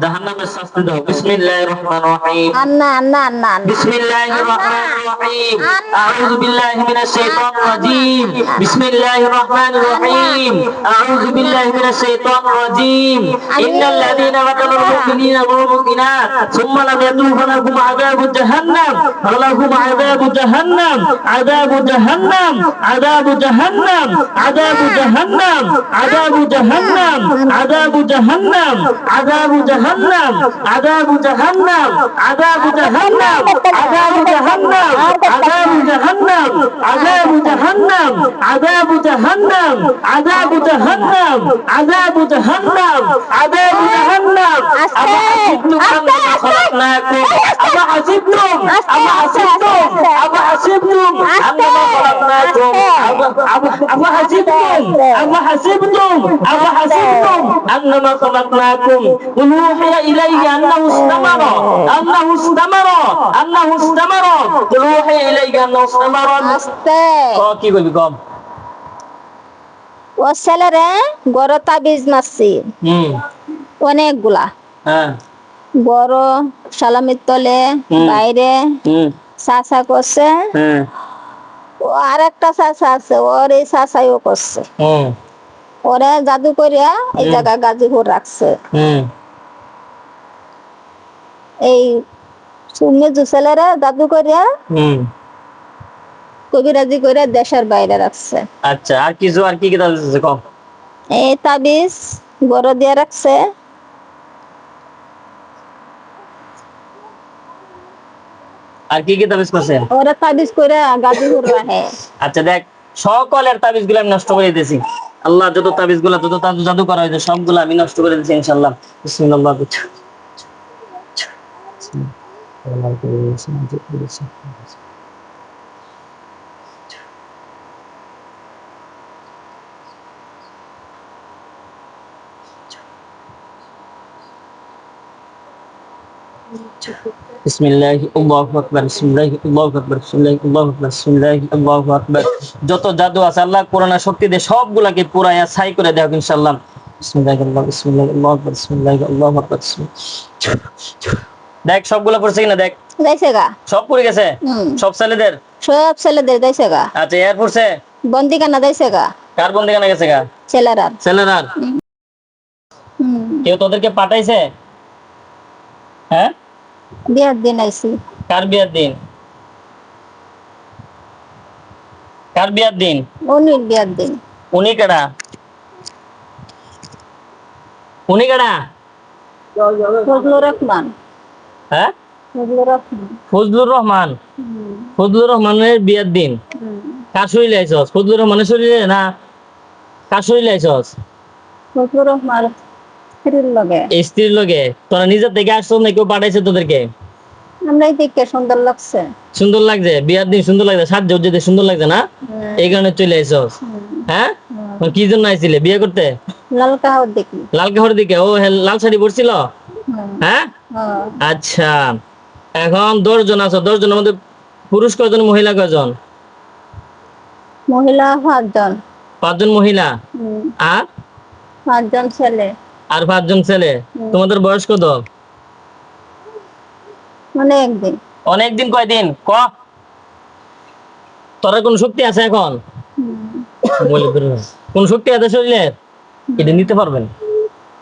জাহান্নামের শাস্তি দাও। বিসমিল্লাহির রহমানির রহিম। আন্না আন্না আন্না বিসমিল্লাহির রহমানির রহিম। আউযু বিল্লাহি মিনাশ শাইতানির রাজীম। বিসমিল্লাহির রহমানির রহিম। আউযু বিল্লাহি মিনাশ শাইতানির রাজীম। ইন্নাল লাযীনা কাতালুল মুমিনিনা মুমিনাত। সুম্মা লাম ইয়াতুবু ফালাহুম আযাবু জাহান্নাম। ফালাহুম আযাবু জাহান্নাম। আযাবু জাহান্নাম। আযাবু জাহান্নাম। আযাবু জাহান্নাম। আযাবু জাহান্নাম। আযাবু জাহান্নাম। আযাবু জাহান্নাম। জাহান্নাম আযাবু জাহান্নাম আযাবু জাহান্নাম আযাবু জাহান্নাম আযাবু জাহান্নাম আযাবু জাহান্নাম আযাবু জাহান্নাম আযাবু জাহান্নাম আযাবু জাহান্নাম আযাবু জাহান্নাম। আস্তে আস্তে আস্তে আস্তে আস্তে আস্তে আস্তে আস্তে আস্তে। আস্তে أفحسبتم أفحسبتم أفحسبتم أنما خلقناكم قل أوحي إلي أنه استمر أنه استمر أنه استمر قل أوحي إلي أنه استمر আস্তে কি কইবি কম ও ছেলেরে গড় তাবিজ মারছি হুম অনেকগুলা হ্যাঁ বড় সালামির তলে হুম। বাইরে হুম চাচা করছে হ্যাঁ ও আর একটা চাচা আছে ওর এই চাচাইও করছে। ওরে জাদু করিয়া এই জায়গা গাজীপুর রাখছে। এই মেজু ছেলেরা জাদু করিয়া কবিরাজি করে দেশের বাইরে রাখছে। আচ্ছা আর কিছু আর কি কি কম এই তাবিজ বড় দিয়ে রাখছে। আর কি কি তাবিজ করছে? ওরা তাবিজ করে গাজীপুর রাখে আচ্ছা দেখ সকলের তাবিজগুলো আমি নষ্ট করে দিতেছি আল্লাহ যত তাবিজগুলা যত জাদু- জাদু করা হয়েছে সবগুলো আমি নষ্ট করে দিচ্ছি ইনশাল্লাহ বিসমিল্লাহ বিসমিল্লাহি আল্লাহু যত জাদু আছে আল্লাহ করোনা শক্তি দিয়ে সবগুলাকে পুরাইয়া ছাই করে দেখ ইনশাল্লাহ দেখ সবগুলো পড়ছে কিনা দেখ। সব পড়ে গেছে? সব ছেলেদের? সব ছেলেদের গা। আচ্ছা এয়ার পড়ছে? বন্দি কানা দেশে গা। কার বন্দি কানা গেছে গা? ছেলেরার ছেলেরার কেউ তোদেরকে পাঠাইছে? হ্যাঁ? বিয়ার দিন আইছি। কার বিয়ার দিন? কার বিয়ার দিন? অনির বিয়ার দিন। উনি কেডা? উনি কেডা? ফজলুর রহমান। হ্যাঁ? ফজলুর রহমান। ফজলুর রহমান? হুম, ফজলুর রহমানের বিয়ার দিন। কার শরীরে আইসস ফজলুর রহমানের শরীরে না কার শরীরে আইসস ফজলুর রহমান। ফিরির লগে। স্ত্রীর লগে? তোরা নিজের থেকে আসছ না কেউ পাঠাইছে তোদেরকে? আমরাই দেখতে সুন্দর লাগছে। সুন্দর লাগছে? বিয়ার দিন সুন্দর লাগছে? যেতে সুন্দর লাগছে না? এই কারণে চলে হ্যাঁ? কি জন্য আইছিলে? বিয়ে করতে? লাল কাহার দেখি। লাল কাপড় দিকে? ও লাল শাড়ি পরছিল? হ্যাঁ? আচ্ছা। এখন দশজন আছো? দশজনের মধ্যে পুরুষ কয়জন মহিলা কয়জন? মহিলা পাঁচজন। পাঁচজন মহিলা? আর? পাঁচজন ছেলে। আর পাঁচজন ছেলে তোমাদের বয়স কত? মানে অনেকদিন কয়দিন ক? তোর কোন শক্তি আছে এখন। কোন শক্তি আছে শরীরে এটা নিতে পারবেন।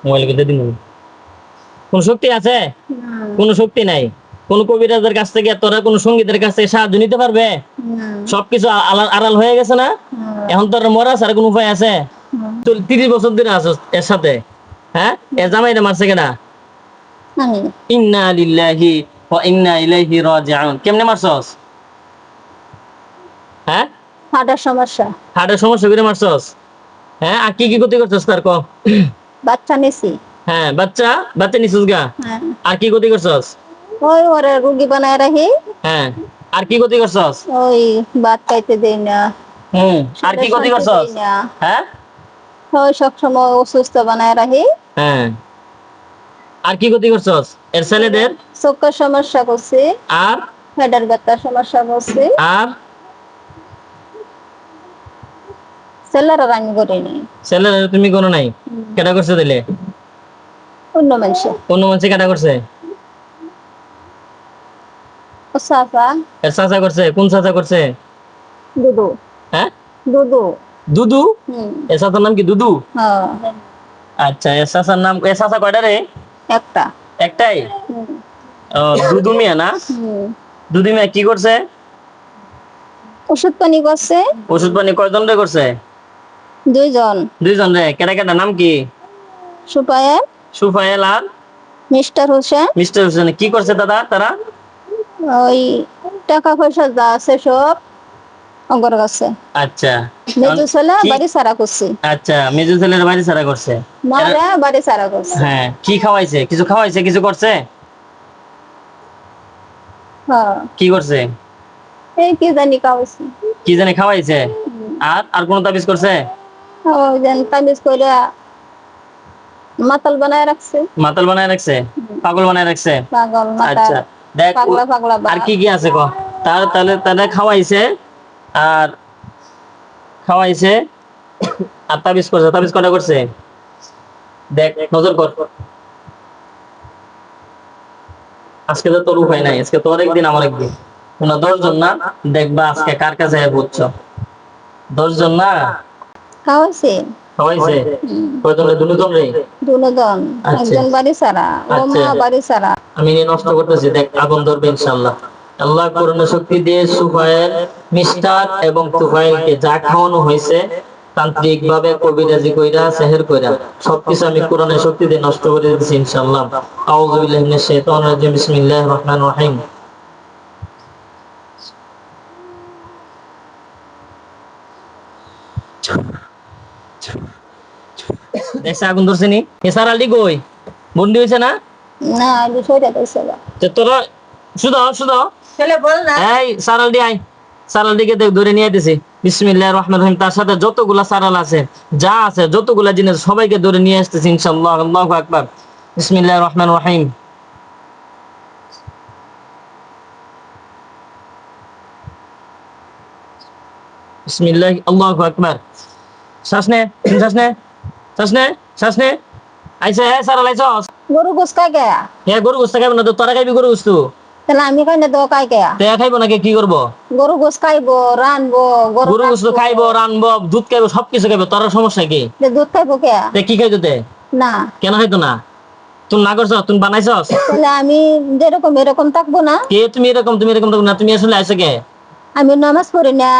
মোবাইল কেটে দিন কোন শক্তি আছে? কোন শক্তি নাই। কোন কবিরাজের কাছ থেকে তোরা কোন সঙ্গীতের কাছ থেকে সাহায্য নিতে পারবে? সবকিছু আড়াল হয়ে গেছে না? এখন তোর মরা আর কোন উপায় আছে? তুই তিরিশ বছর ধরে আছো এর সাথে। হ্যাঁ? এ জামাইটা মারছে কেনা ইন্না লিল্লাহি ওয়া ইন্না ইলাইহি রাজিউন। কেমনে মারছস? হ্যাঁ? সমস্যা। হার্টের সমস্যা করে মারছস? হ্যাঁ? আর কি কি ক্ষতি করছস তার ক? বাচ্চা নিছি। হ্যাঁ বাচ্চা? বাচ্চা নিছিস গা? হ্যাঁ। আর কি ক্ষতি করছস? ওই ওরে রুগী বানায় রাখি। হ্যাঁ। আর কি ক্ষতি করছস? ওই ভাত খাইতে দেই না। হুম। আর কি ক্ষতি করছস? না। হ্যাঁ ওই সবসময় অসুস্থ বানায় রাখি। হ্যাঁ। আর কি ক্ষতি করছস? এর ছেলেদের? চোখের সমস্যা করছি। আর? হেডের ব্যথার সমস্যা করছি। আর? ছেলেরা আমি করিনি ছেলেদের তুমি কোনো নাই? কেটা করছ দিলে অন্য মানুষে। অন্য মানুষে কাটা করছে? চাচা। এর চাচা করছে? কোন চাচা করছে? দুদু। হ্যাঁ? দুদু। দুদু? চাচার নাম কি দুদু? হ্যাঁ। আচ্ছা চাচার নাম চাচা কয়টা রে? একটা। একটাই? ও, দুদু মিয়া না? দুদু মিয়া কি করছে? ওষুধ পানি করছে। ওষুধ পানি কয়জন রে করছে? দুইজন। দুইজন রে কেটা কেটা নাম কি? সুপায়ের সুফায়েল আর? মিস্টার হোসেন। মিস্টার হোসেন কি করছে দাদা তারা? ওই টাকা পয়সা যা আছে সব অগর কাছে। আচ্ছা। মেজু ছেলে বাড়ি সারা করছে আচ্ছা মেজু ছেলের বাড়ি ছাড়া করছে মারা বাড়ি সারা করছে হ্যাঁ কি খাওয়াইছে? কিছু খাওয়াইছে? কিছু করছে? হ্যাঁ। কি করছে? এই কি জানি কাউছি কি জানি খাওয়াইছে? আর আর কোন তাবিজ করছে? করে মাতাল বানায় রাখছে। মাতাল বানায় রাখছে? পাগল বানায় রাখছে? পাগল আচ্ছা দেখ পাগলা পাগলা আর কি কি আছে ক? তার তাহলে তাহলে খাওয়াইছে। আর খাওয়াইছে। আর তাবিজ করছে তাবিজ কটা করছে? দেখ নজর কর। আজকে তো তোর উপায় নাই আজকে তোর একদিন আমার একদিন। তোমরা দশজন না দেখবা আজকে কার কাছে বুঝছ দশজন না? খাওয়াইছে। খাওয়াইছে? কয়জন রে? দুজন রে? দুজন। আচ্ছা। একজন বাড়ি সারা ও আচ্ছা। মা বাড়ি সারা আমি নষ্ট করতেছি দেখ আগুন ধরবে ইনশাল্লাহ। আল্লাহ করুণা শক্তি দিয়ে সুফায়েল মিস্টার এবং তুফাইলকে যা খাওয়ানো হয়েছে তান্ত্রিক ভাবে কবিরাজি কইরা সেহের কইরা সবকিছু আমি কোরআনের শক্তি দিয়ে নষ্ট করে দিচ্ছি ইনশাআল্লাহ। আউযু বিল্লাহি মিনাশ শাইতানির রাজিম বিসমিল্লাহির রহমানির রহিম। আগুন ধরছে নি? এসার আলী কই? বন্দি হয়েছে না? না দিয়েছে তো তোরা শুধু শুধু ছেলে বল না। এই সারাল দি আই সারাল দিকে দেখ ধরে নিয়ে আইতেছি। বিসমিল্লাহির রহমানির রহিম। তার সাথে যতগুলা সারাল আছে যা আছে যতগুলা জিনিস সবাইকে ধরে নিয়ে আসতেছি ইনশাআল্লাহ আল্লাহু আকবার। বিসমিল্লাহির রহমানির রহিম। বিসমিল্লাহ আল্লাহু আকবার। শ্বাস নে শ্বাস নে শ্বাস নে শ্বাস নে। আইছে হ্যাঁ সারাল আইছস গরু গোস খাই গেয়া হে গরু গোস্ত না তো তোরা খাইবি গরু গোস্ত। তাহলে আমি খাই না তো গেয়া তে খাইব নাকি? কি করব? গরু গোস খাইবো রানবো গরু গোস্ত খাইবো রানবো দুধ খাইবো সবকিছু খাইবো তোর সমস্যা কি? যে দুধ খাইবো কে? তে কি খাইতো তে? না। কেন খাইতো না? তুমি না করছ? তুমি বানাইছস? তাহলে আমি যেরকম এরকম থাকব না। কে তুমি এরকম তুমি এরকম থাকো না? তুমি আসলে আইছো কে? আমি নামাজ পড়ি না।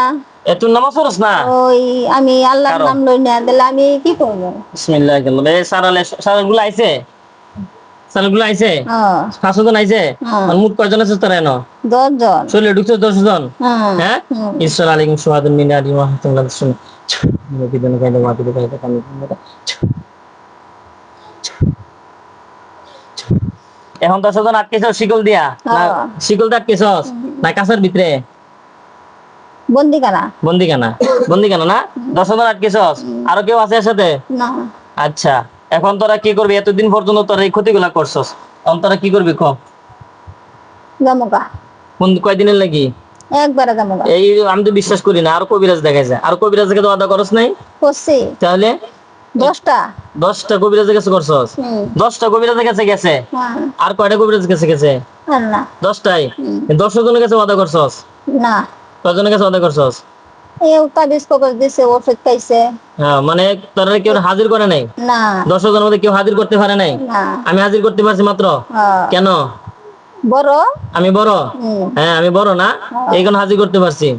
এ তুই নামাজ পড়ছ না? ওই আমি আল্লাহর নাম লই না তাহলে আমি কি করব? বিসমিল্লাহ এ সারালে সারাগুলো আইছে? সারাগুলো আইছে? হ্যাঁ। পাঁচশো জন আইছে? হ্যাঁ। আর মুখ কয়জন আছে তোরা এনো? দশ জন শরীরে ঢুকছে দশ জন হ্যাঁ? হ্যাঁ ঈশ্বর আলাইকুম সুহাদুন মিনা শুনে দেন মাটি এখন দশ জন আটকেছ শিকল দিয়া। শিকল দিয়ে আটকেছ না কাছের ভিতরে? বন্দি কানা বন্দি কেনা বন্দি কেন না? দশ জন আটকেছ আরও কেউ আছে এর সাথে? আচ্ছা। এখন তোরা কি করবি? এতদিন পর্যন্ত তোরা এই ক্ষতিগুলা করছস। এখন তোরা কি করবি কম জামুকা কোন কয়দিনের লাগি? একবারে জামুকা এই আমি তো বিশ্বাস করি না আর কবিরাজ দেখাইছে আর কবিরাজ দেখে তো আদা করস নাই? করছি। তাহলে? দশটা। দশটা কবিরাজের কাছে করছস? দশটা কবিরাজের কাছে গেছে? হ্যাঁ আর কয়টা কবিরাজের কাছে গেছে? দশটাই। দশ জনের কাছে ওয়াদা করছস? না। কজনের কাছে ওয়াদা করছস? এই তাবিজ কবজ দিছে ওষুধ খাইছে। হ্যাঁ মানে তোরা কেউ হাজির করে নাই? না। দশ জনের মধ্যে কেউ হাজির করতে পারে নাই? আমি হাজির করতে পারছি মাত্র? হ্যাঁ। কেন? বড়? আমি বড়? হ্যাঁ আমি বড় না? এইখানে হাজির করতে পারছি।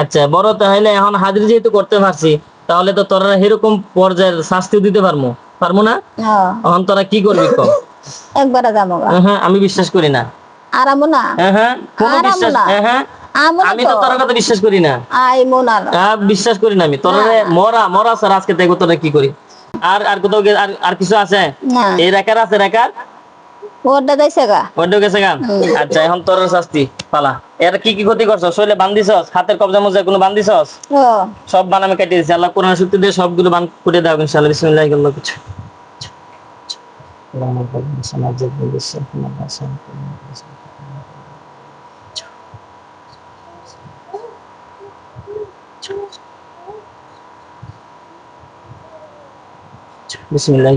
আচ্ছা বড় তাহলে এখন হাজির যেহেতু করতে পারছি তাহলে তো তোরা এরকম পর্যায়ের শাস্তি দিতে পারব পারব না? হ্যাঁ, এখন তোরা কি করবি কম একবারে হ্যাঁ আমি বিশ্বাস করি না। আরামো না? হ্যাঁ হ্যাঁ কোনো বিশ্বাস হ্যাঁ হ্যাঁ। আমো আমি তো তোর কথা বিশ্বাস করি না। আই মোনার। বিশ্বাস করি না আমি। তোরা মরা মরা স্যার আজকে দেখব তোরা কি করি। আর আর কোথাও আর আর কিছু আছে? এই রেকার আছে রেকার ওরটা যাইছে গা। ওইটাও গেছে গান আচ্ছা এখন তোর শাস্তি পালা। এর কি কি ক্ষতি করছস শরীরে বান্ধিছস হাতের কবজা মজা কোনো বান্ধিছস সব বান আমি কেটে দিচ্ছি আল্লাহ কোরআন শক্তি দিয়ে সবগুলো বান কুটে দাও ইনশাআল্লাহ। বিসমিল্লাহ আল্লাহ কিছু। বিসমিল্লাহ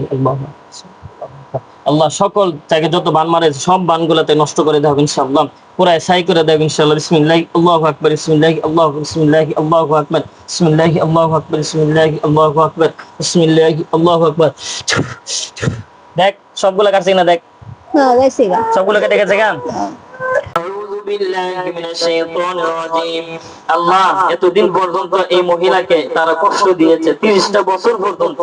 আল্লাহ সকল তাকে যত বান মারে সব বানগুলোতে নষ্ট করে দেওয়া হবে ইনশাআল্লাহ। পুরাই সাই করে দেওয়া ইনশাআল্লাহ। বিসমিল্লাহি আল্লাহু আকবার বিসমিল্লাহি আল্লাহু বিসমিল্লাহি আল্লাহু আকবার বিসমিল্লাহি আল্লাহু আকবার বিসমিল্লাহি আল্লাহু আকবার বিসমিল্লাহি আল্লাহু আকবার। দেখ সবগুলা কাটছে না দেখ। গেছি গা সবগুলো কেটে গেছে কেন? আল্লাহ এতদিন পর্যন্ত এই মহিলাকে তারা কষ্ট দিয়েছে 30টা বছর পর্যন্ত।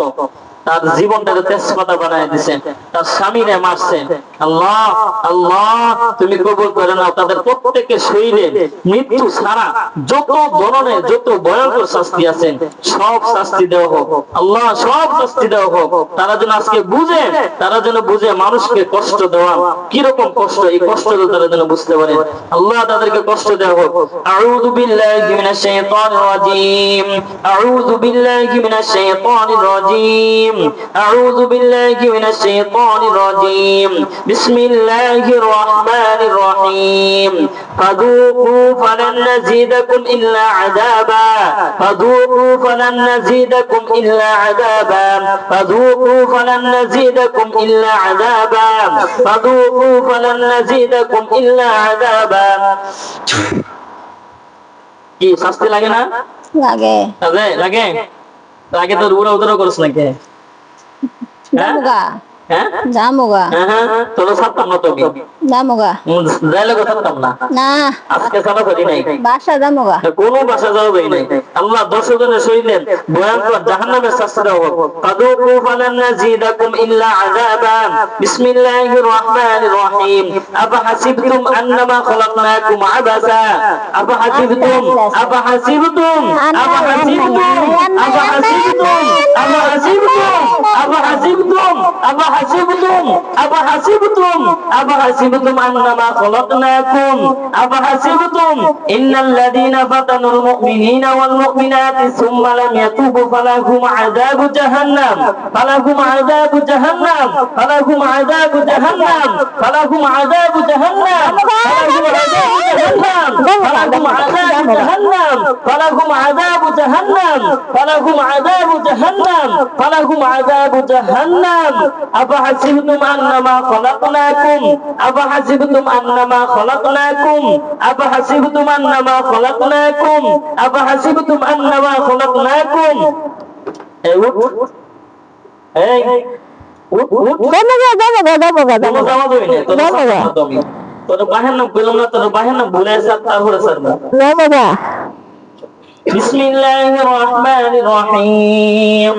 তার জীবনটাকে তেজপাতা বানায় দিছে তার স্বামীরে মারছে আল্লাহ আল্লাহ, তুমি কবুল করে নাও। তাদের প্রত্যেকের শরীরে মৃত্যু ছাড়া যত ধরনের, যত ভয়ঙ্কর শাস্তি আছে, সব শাস্তি দেওয়া হোক। আল্লাহ, সব শাস্তি দেওয়া হোক। তারা যেন আজকে বুঝে, তারা যেন বুঝে মানুষকে কষ্ট দেওয়া। কীরকম কষ্ট? এই কষ্ট তারা যেন বুঝতে পারে। আল্লাহ তাদেরকে কষ্ট দেওয়া হোক। আউযু বিল্লাহি মিনাশ শাইতানির রাজিম। আউযু বিল্লাহি মিনাশ শাইতানির রাজিম। আউযু বিল্লাহি মিনাশ শাইতানির রাজিম বিসমিল্লাহির রহমানির রহিম فذوقوا فلن نزيدكم إلا عذابا فذوقوا فلن نزيدكم إلا عذابا فذوقوا فلن نزيدكم إلا عذابا فذوقوا فلن نزيدكم إلا عذابا কি শাস্তি লাগে না লাগে লাগে লাগে লাগে তো উড়া উদরা করছ নাকি 哪个？জামুগা হ্যাঁ? জামুগা হ্যাঁ হ্যাঁ তোর ছাড়তাম না না। আজকে করি নাই। বাসা জামুগা কোনো বাসা যাবেই নাই আল্লাহ দশ জনের শহীদের ভয়ঙ্কর জাহান্নামের শাস্তি দাও ফাদুকু ফালান নাজিদাকুম ইল্লা আযাবান। বিসমিল্লাহির রহমানির রহিম। আফাহাসিবতুম আন্নামা খালাকনাকুম আবাসা। আফাহাসিবতুম আফাহাসিবতুম আফাহাসিবতুম আফাহাসিবতুম আফাহাসিবতুম আফাহাসিবতুম আফাহাসিবতুম আফাহাসিবতুম আফাহাসিবতুম আন্নামা খালাকনাকুম আফাহাসিবতুম ইন্নাল লাযীনা ফাতানুল মুমিনিনা ওয়াল মুমিনাতি সুম্মা লাম ইয়াতুবু ফালাহুম আযাবু জাহান্নাম ফালাহুম আযাবু জাহান্নাম ফালাহুম আযাবু জাহান্নাম ফালাহুম আযাবু জাহান্নাম ফালাহুম আযাবু জাহান্নাম ফালাহুম আযাবু জাহান্নাম ফালাহুম আযাবু জাহান্নাম ফালাহুম আযাবু জাহান্নাম أفحسبتم أنما خلقناكم أفحسبتم أنما خلقناكم أفحسبتم أنما خلقناكم أفحسبتم أنما خلقناكم এই উঠ এই উঠ উঠ দাদা দাদা দাদা দাদা দাদা দাদা তোর বাহের নাম বললাম না তোর বাহের নাম ভুলে যাস তারপরে স্যার না বাবা বিসমিল্লাহির রহমানির রহিম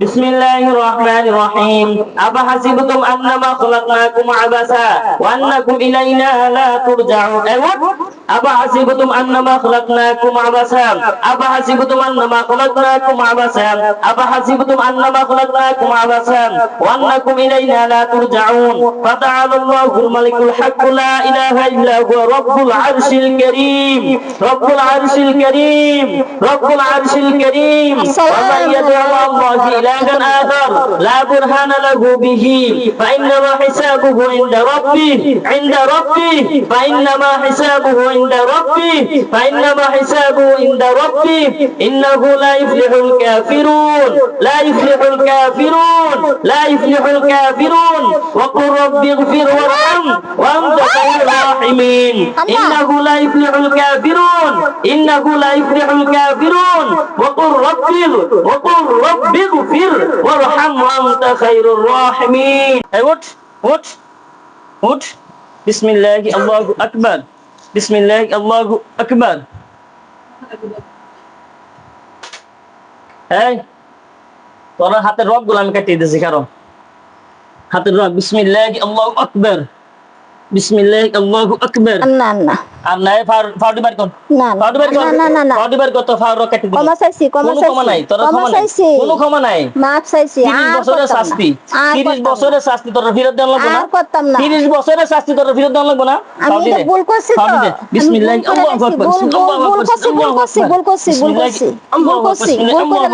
بسم الله الرحمن الرحيم أفحسبتم أنما خلقناكم عبسا وأنكم إلينا لا ترجعون أفحسبتم أنما خلقناكم عبثا أفحسبتم أنما خلقناكم عبثا أفحسبتم أنما خلقناكم عبسا وأنكم إلينا لا ترجعون فتعالى الله الملك الحق لا إله إلا هو رب العرش الكريم رب العرش الكريم رب العرش الكريم ومن يدعو الله إلى إلهاً آخر لا برهان له به فإنما حسابه عند ربي عند ربي فإنما حسابه عند ربي فإنما حسابه عند ربي إنه لا يفلح الكافرون لا يفلح الكافرون لا يفلح الكافرون. وقل رب اغفر وارحم وأنت خير الراحمين. إنه لا يفلح الكافرون إنه لا يفلح الكافرون. وقل رب وقل رب اغفر. وارحم وانت خير الراحمين اي وات وات وات بسم الله الله اكبر بسم الله الله اكبر এই তোরা হাতের রব গুলো আমি কাটিয়ে দিয়েছি কারণ হাতের রব বিসমিল্লাহ আল্লাহু আকবার বিসমিল্লাহ আল্লাহু আকবার না না আর নাই ফাউডি বার কর। না না ফাউডি বার কর। না না না ফাউডি বার কর তো ফাউড কেটে দিবি। ক্ষমা চাইছি ক্ষমা কোনো ক্ষমা নাই তোর ক্ষমা নাই। চাইছি। কোনো ক্ষমা নাই। মাফ চাইছি 30 বছরের শাস্তি। আর 30 করতাম না। বছরের শাস্তি তোর ফেরত দেওয়া লাগবে না। আর করতাম না। 30 বছরের শাস্তি তোর ফেরত দেওয়া লাগবে না। আমি ভুল করছি তো। বিসমিল্লাহ আল্লাহু আকবার ভুল, করছি ভুল করছি ভুল করছি ভুল করছি ভুল করছি। ভুল করে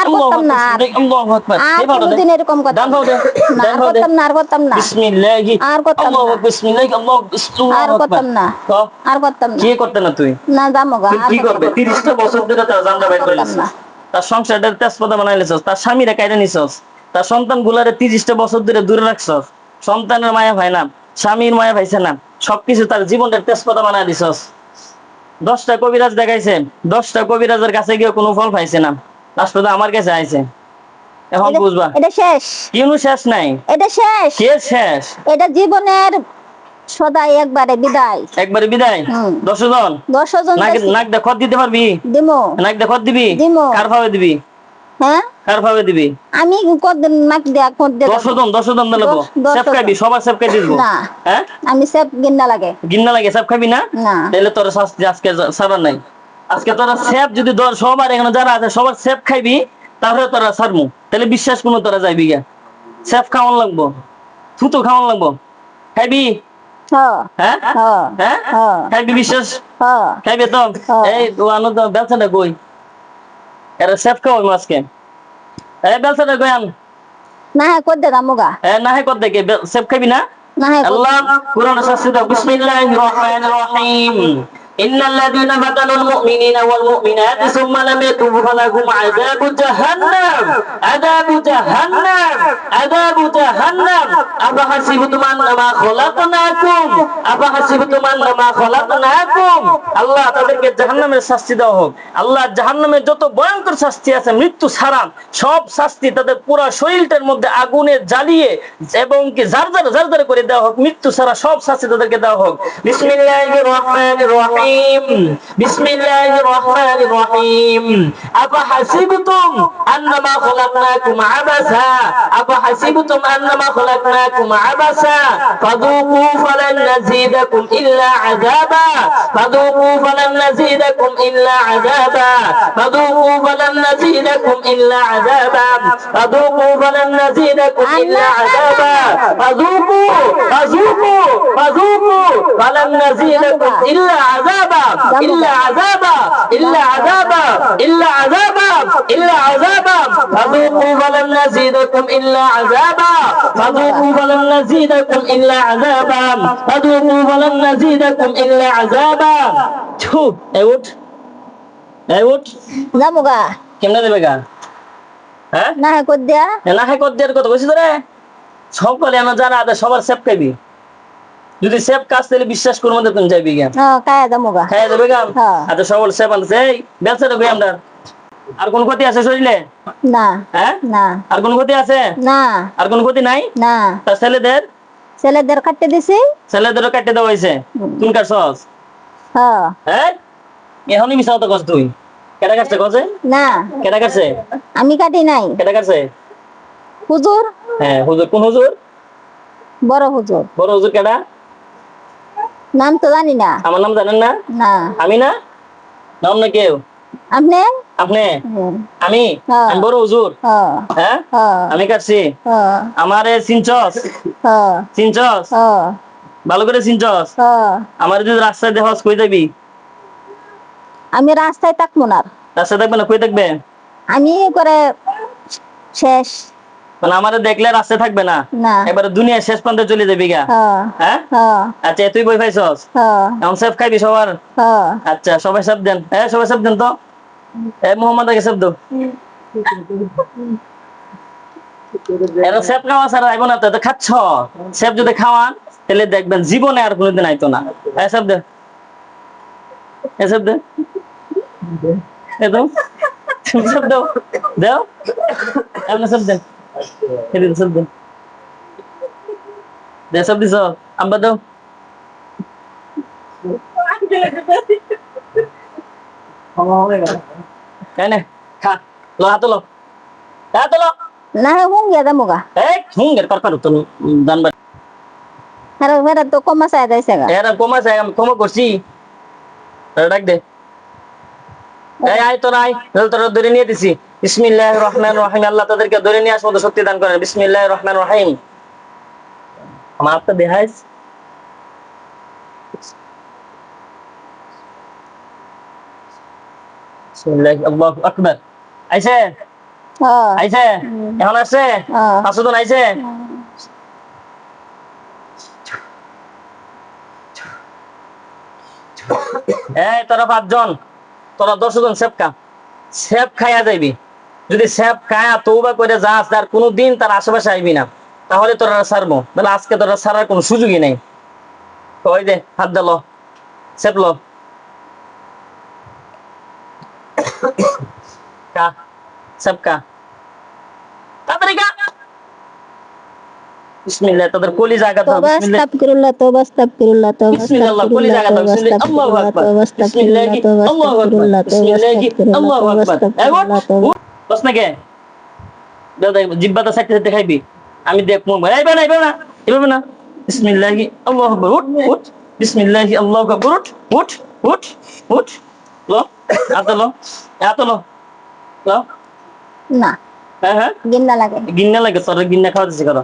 আল্লাহু আকবার আর। কোনোদিন এরকম ডান আর করতাম না আর করতাম না। বিসমিল্লাহ আর করতাম আল্লাহু না। আকবার বিসমিল্লাহ আল্লাহু বিসমিল্লাহ আর করতাম না। আর করতাম কি করতে না তুই? না গা কি করবে? না। তিরিশটা বছর ধরে তার জানটা বাইর করে করতাম না। তার সংসারটা তেজপাতা বানাই লেছস তার স্বামীরা কাইরে নিছস। তার সন্তান গুলারে তিরিশটা বছর ধরে দূরে রাখছস। সন্তানের মায়া ভাই না স্বামীর মায়া ভাইছে না। সবকিছু তার জীবনটা তেজপাতা বানাই দিছস। দশটা কবিরাজ দেখাইছে। দশটা কবিরাজের কাছে গিয়ে কোনো ফল পাইছে না। পর্যন্ত আমার কাছে আইছে। এখন বুঝবা। এটা শেষ। কিউনু শেষ নাই। এটা শেষ। কে শেষ? এটা জীবনের সদাই একবারে বিদায়। একবারে বিদায়? হুম। দশজন? দশ জন নাক নাক দিয়ে খত দিতে পারবি? দিমো। নাক দিয়ে খত দিবি? দিমো। কার ভাবে দিবি? হ্যাঁ? কার ভাবে দিবি? আমি কদিন নাক দেয়া কত দিয়ে দশ জন দশ জন দিলে দশ- দশ খাবি সবার সেপ খাই দিব। না। হ্যাঁ? আমি সব গিন্না লাগে। গিন্না লাগে সেপ খাবি না? না। তাহলে তোর আজকে নাই। আজকে তোরা যদি ধর সবার এখানে যারা আছে সবার সেপ খাইবি তাহলে তোরা সারমু। তাহলে বিশ্বাস কোনো তোরা যাইবি গা সেপ খাওয়ান লাগবো। থুতো খাওয়ান লাগবো। খাইবি? হ্যাঁ? হ্যাঁ? হ্যাঁ। বিশ্বাস? হ্যাঁ। তো? এই দোয়ানো তো বেলসাটা গই এরা সেফ খাওয়াই মাছকে এই বেলসাটা আন? না হ্যাঁ কর দেখা মুগা হ্যাঁ না? হ্যাঁ কর খাবি না না হ্যাঁ إن الذين فتنوا المؤمنين والمؤمنات ثم لم يتوبوا فلهم عذاب جهنم عذاب جهنم عذاب جهنم أفحسبتم أنما خلقناكم أفحسبتم أنما خلقناكم আল্লাহ তাদেরকে জাহান্নামের শাস্তি দেওয়া হোক আল্লাহ জাহান্নামের যত ভয়ঙ্কর শাস্তি আছে মৃত্যু ছাড়া সব শাস্তি তাদের পুরো শরীরটার মধ্যে আগুনে জ্বালিয়ে এবং কি জারজার জারজার করে দেওয়া হোক মৃত্যু ছাড়া সব শাস্তি তাদেরকে দেওয়া হোক বিসমিল্লাহির রহমানির রহিম বিসমিল্লাহির রহমানির রহিম আফাহাসিবতুম আন্নামা খলাকনাকুম আবাসা আফাহাসিবতুম আন্নামা খলাকনাকুম আবাসা ফাদুকু ফালান নাজিদাকুম ইল্লা আযাবা ফাদুকু ফালান নাজিদাকুম ইল্লা আযাবা ফাদুকু ফালান নাজিদাকুম ইল্লা আযাবা ফাদুকু ফালান নাজিদাকুম ইল্লা আযাবা ফাদুকু ফাদুকু ফাদুকু ফালান নাজিদাকুম ইল্লা আযাবা ইল্লা আযাবা ইল্লা আযাবা ইল্লা আযাবা ইল্লা আযাবা। ফাদুকু ফালান নাজিদাকুম ইল্লা আযাবা। ফাদুকু ফালান নাজিদাকুম ইল্লা আযাবা। ফাদুকু ফালান নাজিদাকুম ইল্লা আযাবা। ছু এই উঠ। এই উঠ। দামুগা কেমনে দেবে গা? হ্যাঁ? না হ্যাঁ কর দেয়া। না হে কত দেওয়ার কথা কইছি তোরে সকলে আমার জানা আছে সবার সেফ খাইবি। যদি সেফ কাজ তাহলে বিশ্বাস করব না তুমি যাইবি গা হ্যাঁ কায়া দামুগা খাই দেবে গা? হ্যাঁ। আচ্ছা সবল সেফ আনছে। এই ব্যবসাটা কই আমরা। আর কোন ক্ষতি আছে শরীরে? না। হ্যাঁ? না। আর কোন ক্ষতি আছে? না। আর কোন ক্ষতি নাই? না। তার ছেলেদের? ছেলেদের কাটতে দিছি। ছেলেদেরও কাটতে দেওয়া হয়েছে। তুমি কাটছস হ্যাঁ। হ্যাঁ? এখনই মিশা কথা কস তুই। কেটা কাটছে কসে না। কেটা কাটছে? আমি কাটি নাই। কেটা কাটছে? হুজুর? হ্যাঁ হুজুর। কোন হুজুর? বড় হুজুর। বড় হুজুর কেটা নাম তো জানি না। আমার নাম জানেন না? না। আমি না? নাম না কেউ? আপনি? আপনি? হুম, আমি? হ্যাঁ। আমি বড় হুজুর। হ্যাঁ। হ্যাঁ? হ্যাঁ। আমি কাটছি। হ্যাঁ। আমারে চিনচস হ্যাঁ। চিনচস হ্যাঁ। ভালো করে চিনচস হ্যাঁ। আমার যদি রাস্তায় দেহস কই যাবি? আমি রাস্তায় থাকব না। রাস্তায় দেখবে না কই দেখবে আমি করে শেষ। মানে আমারে দেখলে রাস্তায় থাকবে না। এবারে দুনিয়া শেষ প্রান্তে চলে যাবি গা। হ্যাঁ হ্যাঁ? হ্যাঁ আচ্ছা তুই বই পাইছস? হ্যাঁ এখন সেফ খাইবি সবার? হ্যাঁ আচ্ছা সবাই সব দেন। হ্যাঁ সবাই সব দেন তো। এ মোহাম্মদ আগে সব দো। এরা সেফ খাওয়া ছাড়া আইব না তো খাচ্ছ। সেফ যদি খাওয়ান তাহলে দেখবেন জীবনে আর কোনোদিন আইতো না। এসব দে। এসব দে। এ দাও। সব দাও। দাও। আপনি সব দেন দেন দে সব দিছ আম্বা দাও কেন খা লো হাত লো হাত লো না হুম গিয়া দামুগা এই হুঙ্গের কর কর তুমি জানবা আরে মেরা তো কমা চাই দিছে গা এরা কমা চাই আমি ক্ষমা করছি আরে ডাক দে এই আয় আয় তোরা ধরে নিয়ে দিছি। বিসমিল্লাহ রহমান রহিম আল্লাহ তাদেরকে ধরে নিয়ে আসব সত্যি দান করেন। বিসমিল্লাহ রহমান রহিম। আমার আকবার। আইছে হ্যাঁ। এখন আসছে? হ্যাঁ। আসুদন এই তোরা পাঁচজন তোরা দশজন সেপকা সেপ খাইয়া যাইবি। যদি সেপ খায়া তৌবা করে যাস, আর কোনোদিন তার আশেপাশে আইবি না, তাহলে তোরা ছাড়বো। তাহলে আজকে তোরা ছাড়ার কোনো সুযোগই নাই। ওই যে হাত দিল সেপ লো। কা সেপ তাড়াতাড়ি কা বিসমিল্লাহ তাদের কলি জায়গা দাও বিসমিল্লাহ। আস্তাগফিরুল্লাহ তোবা আস্তাগফিরুল্লাহ তোবা বিসমিল্লাহ কলি জায়গা দাও বিসমিল্লাহ আল্লাহু আকবার। বিসমিল্লাহ আল্লাহু আকবার। বিসমিল্লাহ আল্লাহু আকবার। এগো বস না কে? দাও জিব্বাটা সাইডে সাইডে খাইবি আমি দেখ মন এই বানা এই বানা এভাবে না। বিসমিল্লাহ আল্লাহু আকবার। উঠ উঠ। বিসমিল্লাহ আল্লাহু আকবার। উঠ উঠ উঠ উঠ। লো আতো লো আতো লো। লো। না। হ্যাঁ হ্যাঁ। গিন্না লাগে। গিন্না লাগে তোর গিন্না খাওয়া দিছি করো।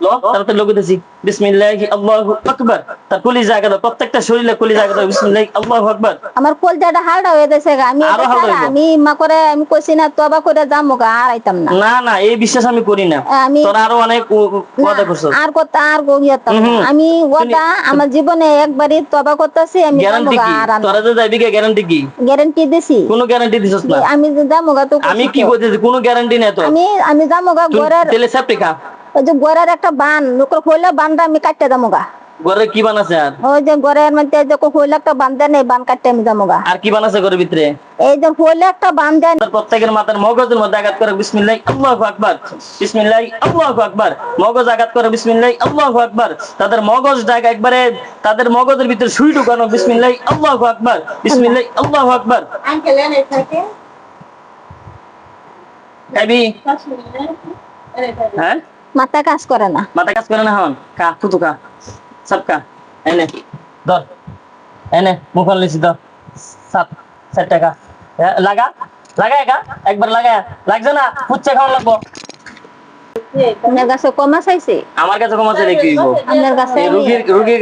তাড়াতাড়ি লোক দিছি বিসমিল্লাহি আল্লাহু আকবার। তার কলি জায়গা দাও প্রত্যেকটা শরীরে কলি জায়গা দাও বিসমিল্লাহি আল্লাহু আকবার। আমার কলজাটা হালটা হয়ে যাচ্ছে আমি আমি মা করে আমি কইছি না তোবা করে যাব গা আর আইতাম না। না না এই বিশ্বাস আমি করি না। আমি তোর আরও অনেক উ- উ- কথা না, আর কথা আর গিয়াতাম আমি ওটা আমার জীবনে একবারই তবা করতেছি আমি গ্যারান্টি কি? আর তোরা যে যাইবি কে গ্যারান্টি কি? গ্যারান্টি দিছি। কোনো গ্যারান্টি দিছস না। আমি যে যাব গা তো আমি কি তো। করতেছি কোনো গ্যারান্টি নাই তো। আমি আমি যাব গা ঘরের তেলে সেপ্টিকা ওই যে একটা বান লোকের হইলে বানটা আমি কাটতে যাব গা কি বানাছে আর? ওই যে মধ্যে যে হইলে একটা বান দেয় না, এই বান কাটতে আমি যাব গা আর কি বানাছে ঘরের ভিতরে? এই যে হইলে একটা বান তার প্রত্যেকের মাথার মগজের মধ্যে আঘাত করে বিসমিল্লাহ আল্লাহু আকবার। বিসমিল্লাহ আল্লাহু আকবার। মগজ আঘাত করে বিসমিল্লাহ আল্লাহু আকবার। তাদের মগজ জায়গা একবারে তাদের মগজের ভিতরে সুই ঢুকানো বিসমিল্লাহ আল্লাহু আকবার। বিসমিল্লাহ আল্লাহু আকবার। খাইবি হ্যাঁ? মাথা কাজ করে না। মাথা কাজ করে না হন কা তুতু কা সব কা এনে ধর। এনে মুখল লিছি ধর। সাত সাত টাকা লাগা? লাগায় কা একবার লাগায়। লাগছে না? ফুচ্ছে খাওয়া লাগবো। আপনার কাছে কমা চাইছে আমার কাছে আপনার রুগীর রুগীর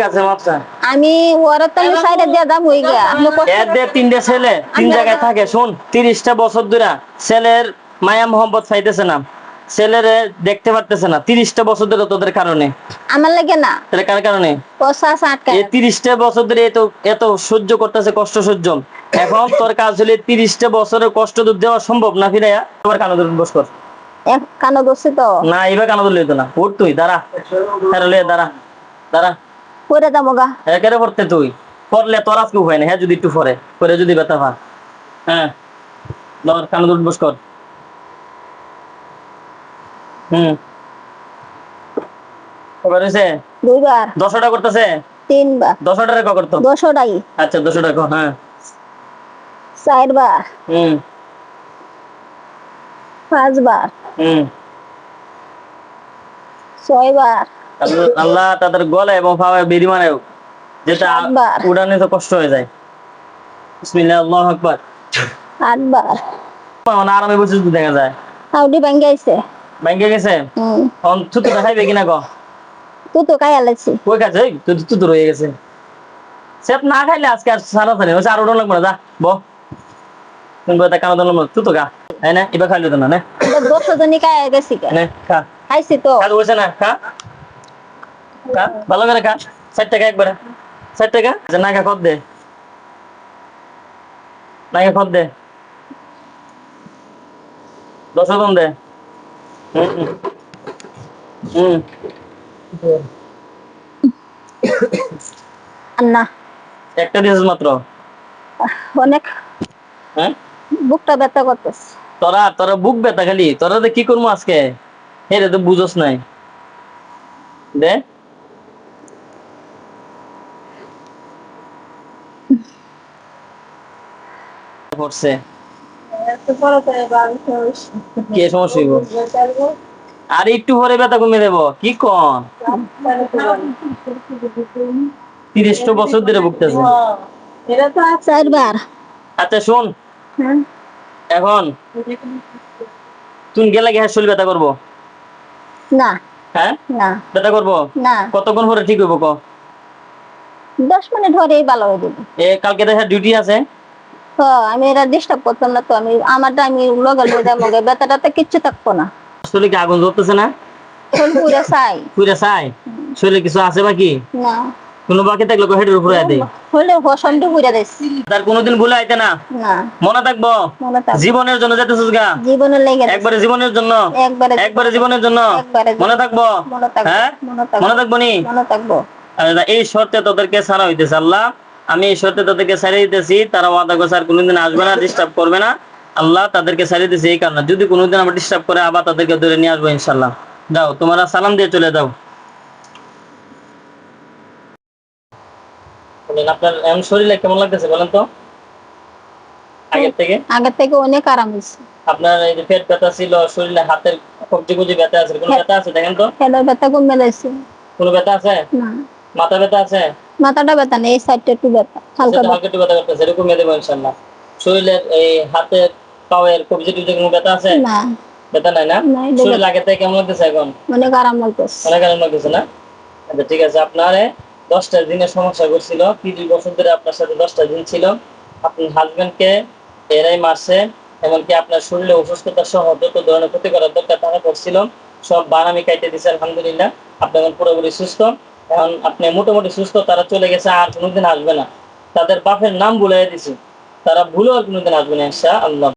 আমি ওরা তো সাইডে দিয়ে দাম গিয়া। আপনি কষ্ট এর দিয়ে তিনটে ছেলে তিন জায়গায় থাকে শুন। তিরিশটা বছর ধরে ছেলের মায়া মোহাম্মদ পাইতেছে না। ছেলের দেখতে পারতেছে না। তিরিশটা বছর ধরে তোদের কারণে। আমার লাগে না। তাহলে কার কারণে? এই তিরিশটা বছর ধরে এত এত সহ্য করতেছে কষ্ট সহ্য। এখন তোর কাজ হলে তিরিশটা বছরের কষ্ট তো দেওয়া সম্ভব না ফিরাইয়া? তোমার কানে ধরে বস কর। কানো তো। না এবার কানে ধরলে তো না। উঠ তুই দাঁড়া। হ্যাঁ দাঁড়া। দাঁড়া। যাব গা। একেরে পড়তে তুই? পড়লে তোর আজকে উপায় না হ্যাঁ যদি একটু পরে পরে যদি ব্যথা হ্যাঁ। ধর কানে ধরে বস কর। হুম। কবার হয়েছে দুইবার। দশটা করতেছে? তিনবার। দশটা রেখা করতো? দশটাই। আচ্ছা হ্যাঁ। চারবার। হুম। পাঁচবার। হুম। ছয়বার। আল্লাহ- তাদের গলা এবং পাওয়ায় বেরি মানে যেটা। উড়ানে তো কষ্ট হয়ে যায়। বিসমিল্লাহ আল্লাহু আকবার। আটবার। মানে আরামে বসে দেখা যায়। ভাঙ্গে আইছে ব্যাংকে গেছে? হুম। অন থুতু দেখাইবে কিনা ক? তুই তো কাই আলাইছি কই কাছে? তুই তুই তো রয়ে গেছে। সেপ না খাইলে আজকে আর সারা সারি হচ্ছে আর ওটা লাগবে না যা ব তুমি বলতে কানা দিলাম তুই তো গা হ্যাঁ না এবার খাইলে তো না নে। দশ জনই কাই গেছি কে নে খা। খাইছি তো। কাজ বসে না খা। খা ভালো করে খা। ষাট টাকা একবারে। ষাট টাকা? আচ্ছা নাকা খত দে। নাকা খত দে। দশ রকম দে। না একটা দিয়েছিস মাত্র? অনেক। হ্যাঁ? বুকটা ব্যথা করতেছে। তোরা তোরা বুক ব্যথা খালি। তোরা তো কি করব আজকে? হে রে তো বুঝোস নাই। দে। পড়ছে। কি সমস্যা হইব? আর একটু পরে ব্যথা কমে দেবো কি কন? তিরিশটা বছর ধরে ভুগতেছে। চারবার। আচ্ছা শোন। হ্যাঁ। এখন তুমি গেলে শরীর ব্যথা করব? না। হ্যাঁ? না। ব্যথা করব? না। কতক্ষণ পরে ঠিক হইব ক? দশ মিনিট ভালো হয়ে যাবে। এ কালকে দেখা ডিউটি আছে। আমি এরা ডিস্টার্ব করতাম না তো আমি আমারটা আমি লগে লগে মগে ব্যথাটা তো কিচ্ছু থাকব না। শরীরে কি আগুন জ্বলতেছে না? পুরে পুরা শরীরে কিছু আছে বাকি? না। কোনো বাকি থাকলে হেডের উপরে আয় দে। হলে হসনটি পুরে দিছি তার কোনোদিন ভুলে আইতে না? না। মনে থাকব? মনে থাক জীবনের জন্য যেতেছিস গা? জীবনের লেগে একবারে জীবনের জন্য? একবারে একবারে জীবনের জন্য? মনে থাকব? মনে থাকব। হ্যাঁ? মনে থাকব। মনে থাকব নি? মনে থাকব। এই শর্তে তোদেরকে ছাড়া হইতেছে আল্লাহ। আমি এই শর্তে তোদেরকে ছাড়িয়ে দিতেছি তারা ওয়াদা করছে আর কোনোদিন আসবে না ডিস্টার্ব করবে না। আল্লাহ তাদেরকে ছাড়িয়ে দিতেছে এই কারণে। যদি কোনোদিন আবার ডিস্টার্ব করে আবার তাদেরকে ধরে নিয়ে আসব ইনশাল্লাহ যাও তোমরা সালাম দিয়ে চলে যাও। আপনার এমন শরীরে কেমন লাগতেছে বলেন তো? আগের থেকে? আগের থেকে অনেক আরাম হয়েছে। আপনার এই যে পেট ব্যথা ছিল শরীরে হাতের কবজি কবজি ব্যথা আছে কোনো ব্যথা আছে দেখেন তো? হেডের ব্যথা কমে যাচ্ছে কোনো ব্যথা আছে? না। মাথা ব্যথা আছে? মাথাটা ব্যথা নেই এই সাইডটা একটু ব্যথা হালকা হালকা একটু ব্যথা করতেছে এরকম দেবো ইনশাল্লাহ। শরীরের এই হাতের পাওয়ের কবজি টবজি কোনো ব্যথা আছে? না। ব্যথা নাই না? শরীর থেকে কেমন লাগতেছে এখন? অনেক আরাম লাগতেছে। অনেক আরাম লাগতেছে না? আচ্ছা ঠিক আছে আপনার দশটা দিনের সমস্যা করছিল তিরিশ বছর ধরে আপনার সাথে দশটা দিন ছিল। আপনার হাজবেন্ডকে এরাই মারছে এমনকি আপনার শরীরে অসুস্থতা সহ যত ধরনের ক্ষতি করার দরকার তারা করছিল সব বানামি কাইটে দিছে আলহামদুলিল্লাহ। আপনি এখন পুরোপুরি সুস্থ। এখন আপনি মোটামুটি সুস্থ, তারা চলে গেছে, আর কোনোদিন আসবে না। তাদের বাপের নাম বলে দিছি। তারা ভুলেও আর কোনোদিন আসবে না ইনশা আল্লাহ